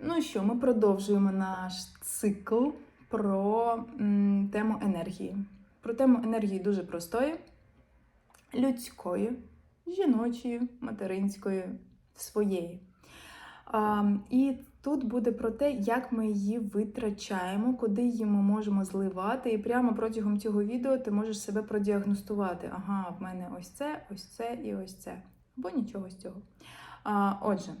Ну що, ми продовжуємо наш цикл про м, тему енергії. Про тему енергії дуже простої, людської, жіночої, материнської, своєї. А, і тут буде про те, як ми її витрачаємо, куди її ми можемо зливати. І прямо протягом цього відео ти можеш себе продіагностувати. Ага, в мене ось це, ось це і ось це. Або нічого з цього. А, отже,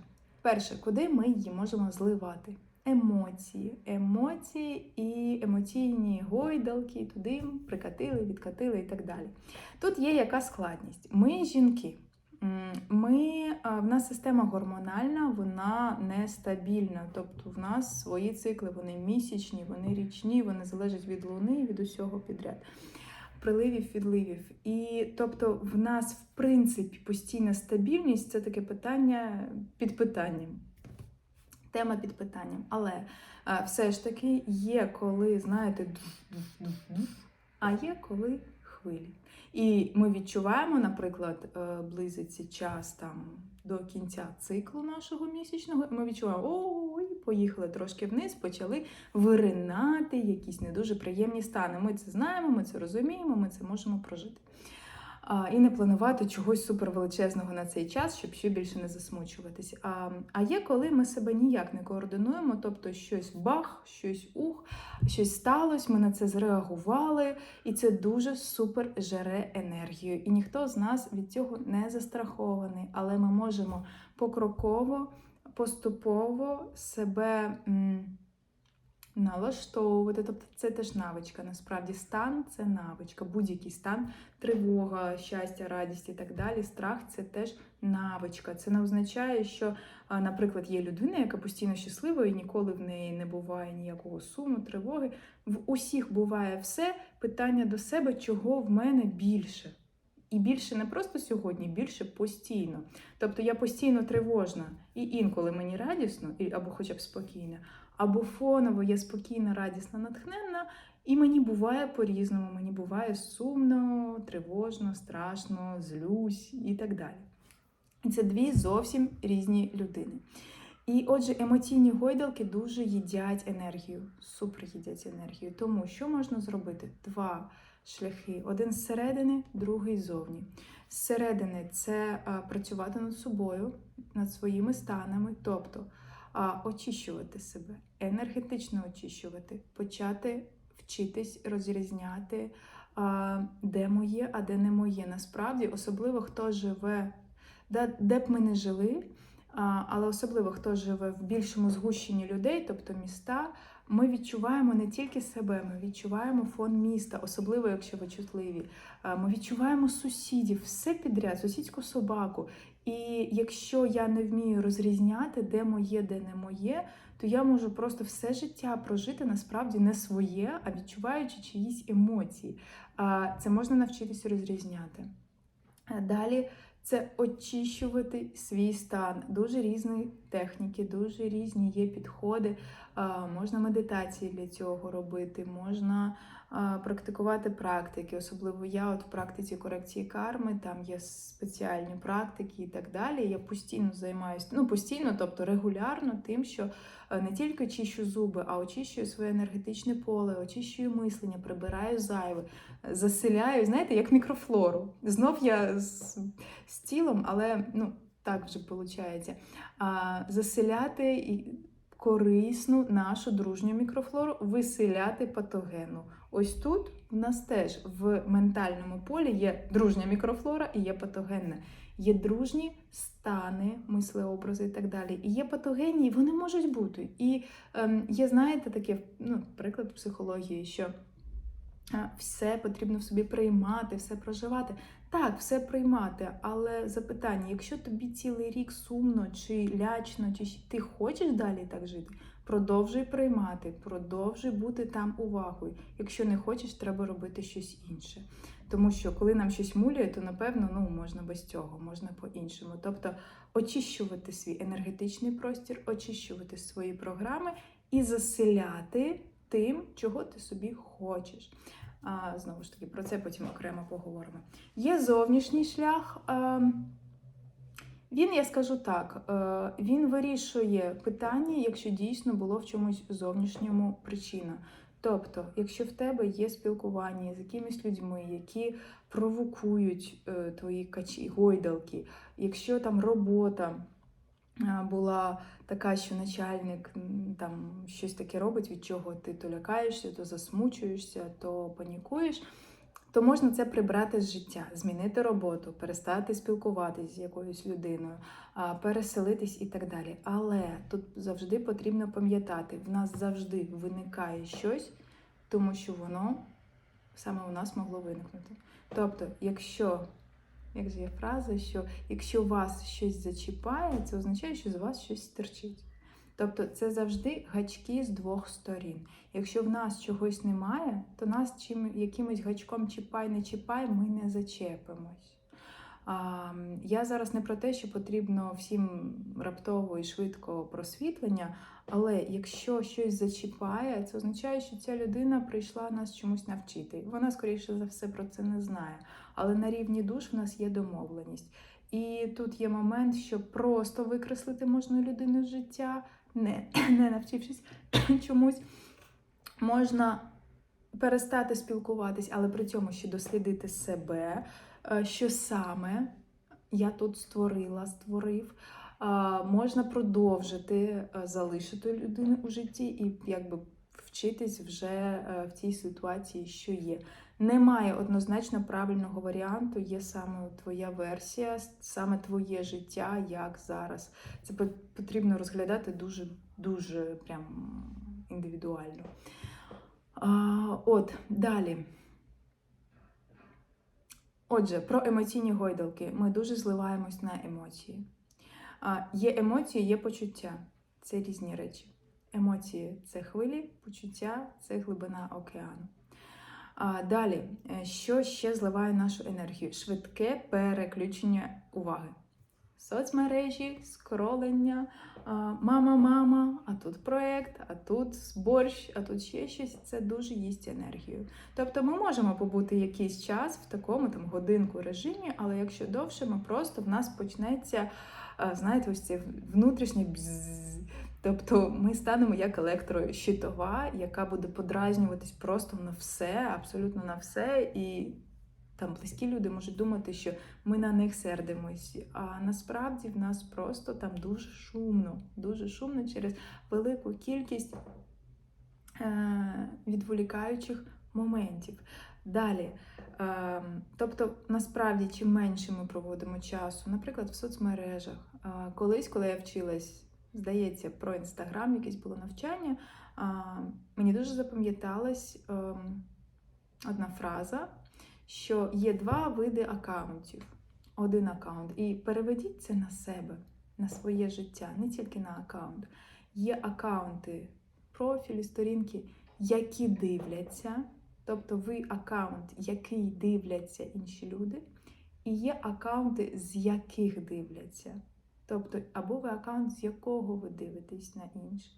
перше, куди ми її можемо зливати? Емоції, емоції і емоційні гойдалки, туди прикатили, відкатили і так далі. Тут є яка складність. Ми жінки. Ми, в нас система гормональна, вона нестабільна. Тобто в нас свої цикли, вони місячні, вони річні, вони залежать від луни, і від усього підряд. Приливів, відливів. І тобто в нас, в принципі, постійна стабільність це таке питання під питанням. Тема під питанням. Але а, все ж таки є коли, знаєте, а є коли хвилі. І ми відчуваємо, наприклад, е, близиться час там до кінця циклу нашого місячного, ми відчуваємо, ой, поїхали трошки вниз, почали виринати якісь не дуже приємні стани. Ми це знаємо, ми це розуміємо, ми це можемо прожити. І не планувати чогось супервеличезного на цей час, щоб ще більше не засмучуватись. А, а є коли ми себе ніяк не координуємо, тобто щось бах, щось ух, щось сталося, ми на це зреагували, і це дуже супер жере енергію. І ніхто з нас від цього не застрахований, але ми можемо покроково, поступово себе. м, Налаштовувати, тобто це теж навичка. Насправді стан це навичка, будь-який стан, тривога, щастя, радість і так далі. Страх це теж навичка. Це не означає, що, наприклад, є людина, яка постійно щаслива і ніколи в неї не буває ніякого суму, тривоги. В усіх буває все. Питання до себе, чого в мене більше. І більше не просто сьогодні, більше постійно. Тобто я постійно тривожна, і інколи мені радісно, або хоча б спокійно, або фоново я спокійна, радісна, натхненна, і мені буває по-різному. Мені буває сумно, тривожно, страшно, злюсь і так далі. І це дві зовсім різні людини. І отже, емоційні гойдалки дуже їдять енергію, супер їдять енергію. Тому що можна зробити? Два шляхи: один зсередини, другий ззовні. Зсередини це працювати над собою, над своїми станами, тобто очищувати себе, енергетично очищувати, почати вчитись розрізняти, а, де моє, а де не моє. Насправді, особливо хто живе, де, б ми не жили, а, але особливо хто живе в більшому згущенні людей, тобто міста. Ми відчуваємо не тільки себе, ми відчуваємо фон міста, особливо якщо ви чутливі. Ми відчуваємо сусідів, все підряд, сусідську собаку. І якщо я не вмію розрізняти, де моє, де не моє, то я можу просто все життя прожити насправді не своє, а відчуваючи чиїсь емоції. Це можна навчитися розрізняти. Далі це очищувати свій стан. Дуже різні техніки, дуже різні є підходи. Можна медитації для цього робити, можна практикувати практики. Особливо я от в практиці корекції карми, там є спеціальні практики і так далі. Я постійно займаюся, ну постійно, тобто регулярно тим, що е, не тільки чищу зуби, а очищую своє енергетичне поле, очищую мислення, прибираю зайве, заселяю, знаєте, як мікрофлору. Знов я з, з тілом, але ну так вже виходить. А, заселяти корисну нашу дружню мікрофлору, виселяти патогену. Ось тут в нас теж в ментальному полі є дружня мікрофлора і є патогенна. Є дружні стани, мислеобрази і так далі. І є патогенні, вони можуть бути. І ем, є, знаєте, таке ну, приклад психології, що все потрібно в собі приймати, все проживати. Так, все приймати, але запитання: якщо тобі цілий рік сумно чи лячно, чи ти хочеш далі так жити, продовжуй приймати, продовжуй бути там увагою. Якщо не хочеш, треба робити щось інше. Тому що коли нам щось муляє, то напевно ну можна без цього, можна по-іншому. Тобто очищувати свій енергетичний простір, очищувати свої програми і заселяти тим, чого ти собі хочеш. А, знову ж таки, про це потім окремо поговоримо. Є зовнішній шлях. ем, Він, я скажу так, е, він вирішує питання, якщо дійсно було в чомусь зовнішньому причина. Тобто, якщо в тебе є спілкування з якимись людьми, які провокують е, твої качі, гойдалки, якщо там робота е, була така, що начальник там щось таке робить, від чого ти то лякаєшся, то засмучуєшся, то панікуєш, то можна це прибрати з життя, змінити роботу, перестати спілкуватись з якоюсь людиною, переселитись і так далі. Але тут завжди потрібно пам'ятати, в нас завжди виникає щось, тому що воно саме у нас могло виникнути. Тобто, якщо, як же є фраза, що якщо вас щось зачіпає, це означає, що з вас щось стерчить. Тобто це завжди гачки з двох сторін. Якщо в нас чогось немає, то нас чим якимось гачком чіпай, не чіпай, ми не зачепимось. Я зараз не про те, що потрібно всім раптово і швидко просвітлення, але якщо щось зачіпає, це означає, що ця людина прийшла нас чомусь навчити. Вона, скоріше за все, про це не знає. Але на рівні душ в нас є домовленість. І тут є момент, що просто викреслити можна людину з життя, не, не навчившись чомусь, можна перестати спілкуватись, але при цьому ще дослідити себе, е, що саме я тут створила, створив. Можна продовжити е, залишити людину у житті і якби вчитись вже е, в цій ситуації, що є. Немає однозначно правильного варіанту, є саме твоя версія, саме твоє життя, як зараз. Це потрібно розглядати дуже дуже прям індивідуально. А, От далі. Отже, про емоційні гойдалки. Ми дуже зливаємось на емоції. А, Є емоції, є почуття. Це різні речі. Емоції це хвилі, почуття це глибина океану. Далі, е, що ще зливає нашу енергію? Швидке переключення уваги. Соцмережі, скролення, мама, мама, а тут проєкт, а тут борщ, а тут ще щось. Це дуже їсть енергію. Тобто ми можемо побути якийсь час в такому там годинку режимі, але якщо довше, ми просто в нас почнеться, знаєте, ось це внутрішнє бзз. Тобто ми станемо як електрощитова, яка буде подразнюватись просто на все, абсолютно на все. І там близькі люди можуть думати, що ми на них сердимось. А насправді в нас просто там дуже шумно, дуже шумно через велику кількість е- відволікаючих моментів. Далі. Е, тобто, насправді, чим менше ми проводимо часу, наприклад, в соцмережах. Е, колись, коли я вчилась здається, про інстаграм, якесь було навчання. Мені дуже запам'яталась ем, одна фраза, що є два види акаунтів. Один акаунт. І переведіть це на себе, на своє життя, не тільки на акаунт. Є акаунти, профілі, сторінки, які дивляться. Тобто ви акаунт, який дивляться інші люди, і є акаунти, з яких дивляться. Тобто, або ви аккаунт, з якого ви дивитесь на інших.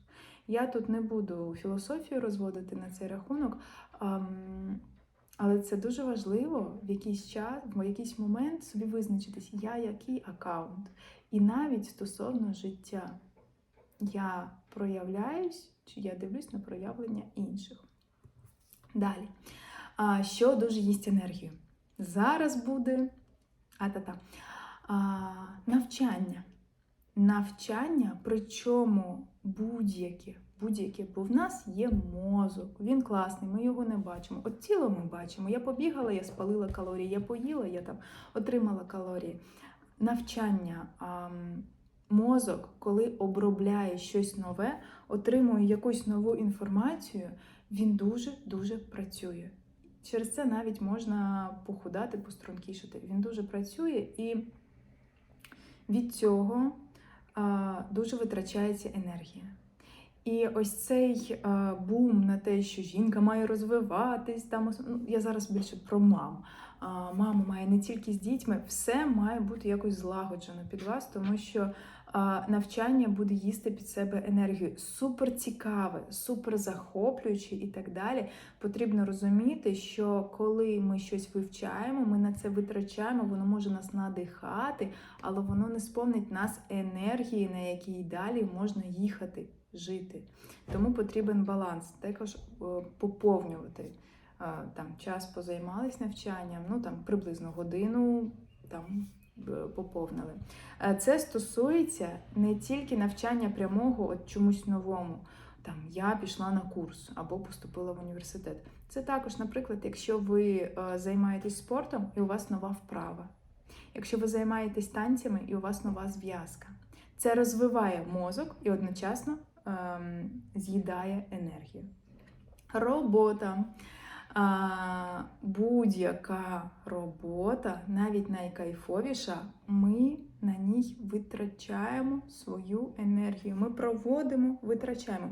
Я тут не буду філософію розводити на цей рахунок, але це дуже важливо в якийсь час, в якийсь момент собі визначитись, я який аккаунт. І навіть стосовно життя я проявляюсь, чи я дивлюсь на проявлення інших. Далі. Що дуже їсть енергію? Зараз буде а-та-та. А, навчання навчання, причому будь-яке, будь-яке, бо в нас є мозок, він класний, ми його не бачимо. От тіло ми бачимо. Я побігала, я спалила калорії, я поїла, я там отримала калорії. Навчання. А, Мозок, коли обробляє щось нове, отримує якусь нову інформацію, він дуже-дуже працює. Через це навіть можна похудати, пострункішати. Він дуже працює і від цього дуже витрачається енергія. І ось цей бум на те, що жінка має розвиватись, там ну, я зараз більше про мам. Мама має не тільки з дітьми, все має бути якось злагоджено під вас, тому що навчання буде їсти під себе енергію. Супер цікаве, супер захоплююче і так далі. Потрібно розуміти, що коли ми щось вивчаємо, ми на це витрачаємо, воно може нас надихати, але воно не сповнить нас енергії, на якій далі можна їхати, жити. Тому потрібен баланс, також е, поповнювати. Е, Там час позаймались навчанням, ну там приблизно годину там е, поповнили. Це стосується не тільки навчання прямого от чомусь новому. Там я пішла на курс або поступила в університет. Це також, наприклад, якщо ви займаєтесь спортом і у вас нова вправа. Якщо ви займаєтесь танцями і у вас нова зв'язка. Це розвиває мозок і одночасно ем, з'їдає енергію. Робота. Будь-яка робота, навіть найкайфовіша, ми на ній витрачаємо свою енергію. Ми проводимо, витрачаємо.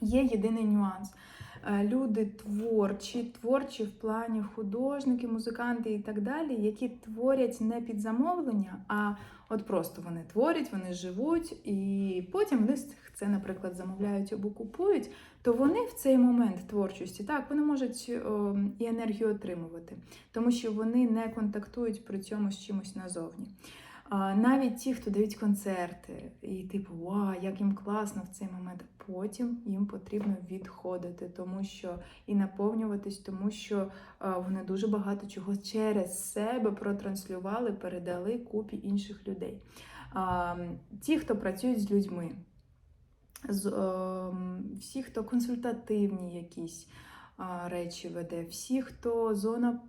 Є єдиний нюанс. Е, Люди творчі, творчі в плані художники, музиканти і так далі, які творять не під замовлення, а от просто вони творять, вони живуть, і потім вони це, наприклад, замовляють або купують, то вони в цей момент творчості так вони можуть о, і енергію отримувати, тому що вони не контактують при цьому з чимось назовні. Навіть ті, хто дають концерти, і типу, вау, як їм класно в цей момент. Потім їм потрібно відходити, тому що і наповнюватись, тому що вони дуже багато чого через себе протранслювали, передали купі інших людей. Ті, хто працюють з людьми, з е, всі, хто консультативні якісь речі веде, всі, хто зона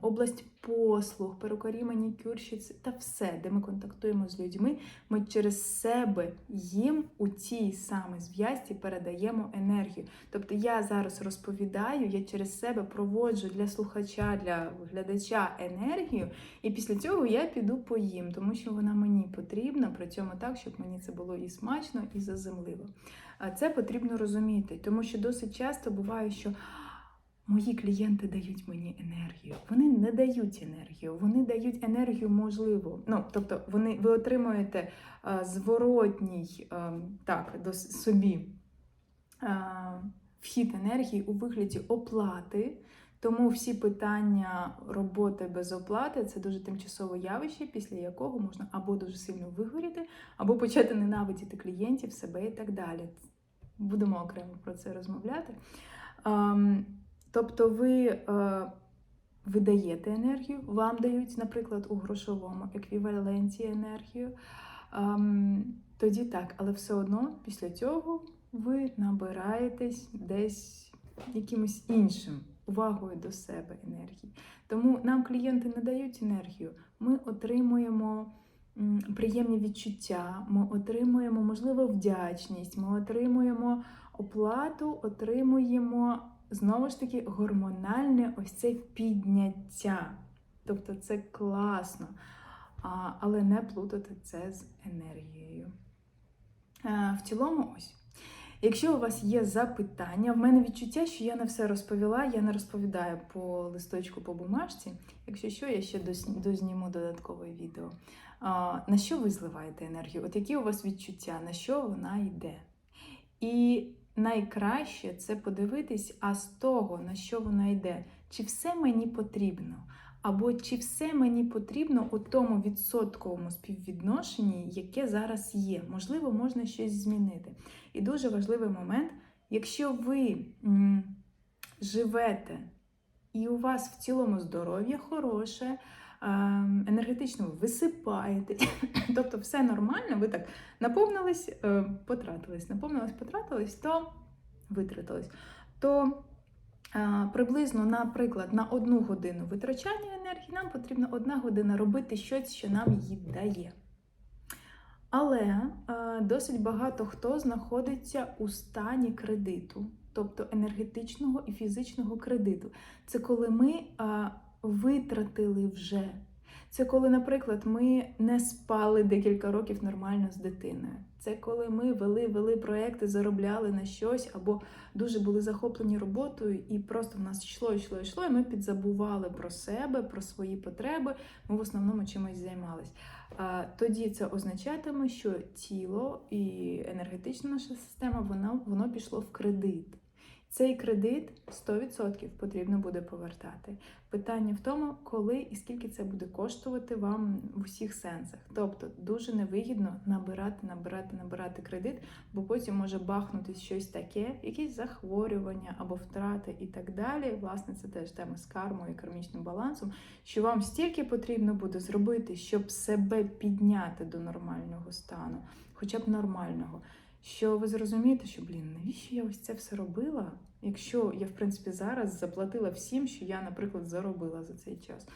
область послуг, перукарі, манікюрщиці та все, де ми контактуємо з людьми, ми через себе їм у цій саме зв'язці передаємо енергію. Тобто я зараз розповідаю, я через себе проводжу для слухача, для глядача енергію, і після цього я піду поїм, тому що вона мені потрібна, при цьому так, щоб мені це було і смачно, і заземливо. А Це потрібно розуміти, тому що досить часто буває, що мої клієнти дають мені енергію. Вони не дають енергію, вони дають енергію можливо. Ну, тобто, вони ви отримуєте а, зворотній а, так, до собі а, вхід енергії у вигляді оплати. Тому всі питання роботи без оплати це дуже тимчасове явище, після якого можна або дуже сильно вигоріти, або почати ненавидіти клієнтів, себе і так далі. Будемо окремо про це розмовляти. Тобто ви е, видаєте енергію, вам дають, наприклад, у грошовому еквіваленті енергію. Ем, Тоді так, але все одно після цього ви набираєтесь десь якимось іншим увагою до себе енергії. Тому нам клієнти не дають енергію, ми отримуємо приємні відчуття, ми отримуємо, можливо, вдячність, ми отримуємо оплату, отримуємо знову ж таки гормональне ось це підняття. Тобто це класно, але не плутати це з енергією. Е, В цілому, ось. Якщо у вас є запитання, в мене відчуття, що я не все розповіла, я не розповідаю по листочку, по бумажці. Якщо що, я ще дозніму додаткове відео. На що ви зливаєте енергію? От які у вас відчуття, на що вона йде? І найкраще це подивитись, а з того, на що вона йде, чи все мені потрібно, або чи все мені потрібно у тому відсотковому співвідношенні, яке зараз є. Можливо, можна щось змінити. І дуже важливий момент, якщо ви живете і у вас в цілому здоров'я хороше, ем, енергетично ви висипаєте, тобто все нормально, ви так наповнились, е, потратились, наповнились, потратились, то витратились. То е, приблизно, наприклад, на одну годину витрачання енергії нам потрібна одна година робити щось, що нам її дає. Але е, досить багато хто знаходиться у стані кредиту, тобто енергетичного і фізичного кредиту. Це коли ми е, витратили вже. Це коли, наприклад, ми не спали декілька років нормально з дитиною. Це коли ми вели вели проекти, заробляли на щось або дуже були захоплені роботою, і просто в нас йшло, йшло, йшло, і ми підзабували про себе, про свої потреби. Ми в основному чимось займались. А, Тоді це означатиме, що тіло і енергетична наша система воно, воно пішло в кредит. Цей кредит 100% потрібно буде повертати. Питання в тому, коли і скільки це буде коштувати вам в усіх сенсах. Тобто дуже невигідно набирати, набирати, набирати кредит, бо потім може бахнути щось таке, якісь захворювання або втрати і так далі. Власне, це теж тема з кармою і кармічним балансом. Що вам стільки потрібно буде зробити, щоб себе підняти до нормального стану, хоча б нормального. Що ви зрозумієте, що блін, навіщо я ось це все робила? Якщо я, в принципі, зараз заплатила всім, що я, наприклад, заробила за цей час.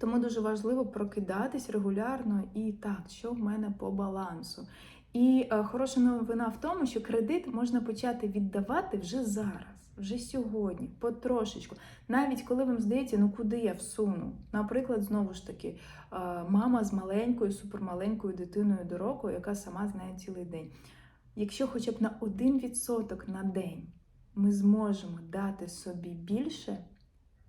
Тому дуже важливо прокидатись регулярно і так, що в мене по балансу. І е, хороша новина в тому, що кредит можна почати віддавати вже зараз, вже сьогодні, потрошечку. Навіть коли вам здається, ну куди я всуну. Наприклад, знову ж таки, е, мама з маленькою, супермаленькою дитиною до року, яка сама знає цілий день. Якщо хоча б на 1% на день ми зможемо дати собі більше,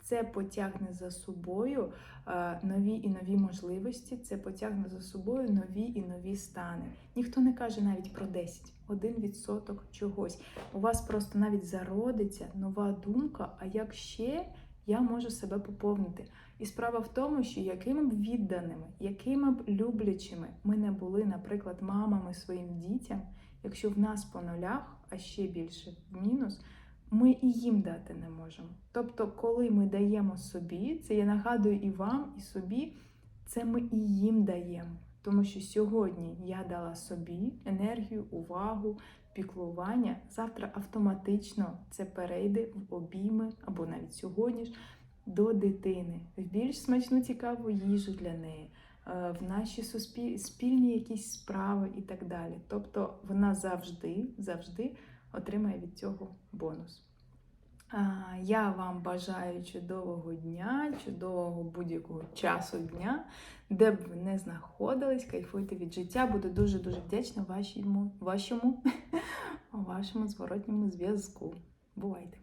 це потягне за собою е, нові і нові можливості, це потягне за собою нові і нові стани. Ніхто не каже навіть про 10, 1% чогось. У вас просто навіть зародиться нова думка, а як ще я можу себе поповнити. І справа в тому, що якими б відданими, якими б люблячими ми не були, наприклад, мамами своїм дітям, якщо в нас по нулях, а ще більше в мінус, ми і їм дати не можемо. Тобто, коли ми даємо собі, це я нагадую і вам, і собі, це ми і їм даємо. Тому що сьогодні я дала собі енергію, увагу, піклування. Завтра автоматично це перейде в обійми, або навіть сьогодні ж до дитини, в більш смачну цікаву їжу для неї, в наші суспіль- якісь справи і так далі. Тобто вона завжди, завжди отримає від цього бонус. Я вам бажаю чудового дня, чудового будь-якого часу дня, де б ви не знаходились, кайфуйте від життя. Буду дуже-дуже вдячна вашому, вашому, вашому зворотньому зв'язку. Бувайте!